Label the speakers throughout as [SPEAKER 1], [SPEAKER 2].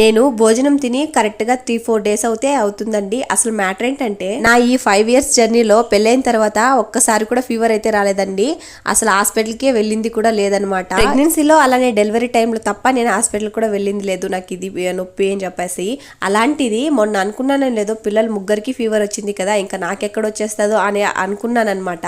[SPEAKER 1] నేను భోజనం తిని కరెక్ట్గా త్రీ ఫోర్ డేస్ అవుతే అవుతుందండి. అసలు మ్యాటర్ ఏంటంటే నా ఈ ఫైవ్ ఇయర్స్ జర్నీలో పెళ్ళైన తర్వాత ఒక్కసారి కూడా ఫీవర్ అయితే రాలేదండి. అసలు హాస్పిటల్కే వెళ్ళింది కూడా లేదనమాట ప్రెగ్నెన్సీలో అలానే డెలివరీ టైంలో తప్ప నేను హాస్పిటల్ కూడా వెళ్ళింది లేదు. నాకు ఇది నొప్పి అని చెప్పేసి. అలాంటిది మొన్న అనుకున్నాను లేదో పిల్లలు ముగ్గురికి ఫీవర్ వచ్చింది కదా ఇంకా నాకెక్కడ వచ్చేస్తుందో అని అనుకున్నాను అనమాట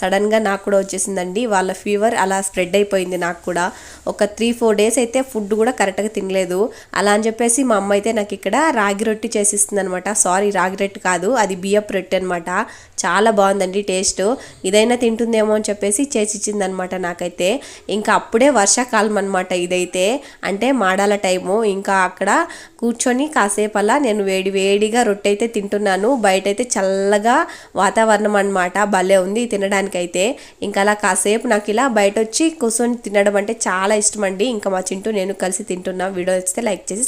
[SPEAKER 1] సడన్గా నాకు కూడా వచ్చేసిందండి. వాళ్ళ ఫీవర్ అలా స్ప్రెడ్ అయిపోయింది నాకు కూడా. ఒక త్రీ ఫోర్ డేస్ అయితే ఫుడ్ కూడా కరెక్ట్గా తినలేదు. అలా అని చెప్పేసి మా అమ్మ అయితే నాకు ఇక్కడ రాగి రొట్టి చేసిస్తుంది అనమాట సారీ రాగి రొట్టి కాదు అది బియ్యపు రొట్టి అనమాట చాలా బాగుందండి టేస్ట్. ఇదైనా తింటుందేమో అని చెప్పేసి చేసిచ్చింది అనమాట నాకైతే. ఇంకా అప్పుడే వర్షాకాలం అనమాట ఇదైతే. అంటే మాడాల టైము. ఇంకా అక్కడ కూర్చొని కాసేపు అలా నేను వేడి వేడిగా రొట్టె అయితే తింటున్నాను. బయట అయితే చల్లగా వాతావరణం అనమాట భలే ఉంది తినడానికైతే. ఇంకా అలా కాసేపు నాకు ఇలా బయట వచ్చి కూర్చొని తినడం అంటే చాలా ఇష్టం అండి ఇంకా మా చింటూ నేను కలిసి తింటున్నాం. వీడియో వస్తే లైక్ చేసి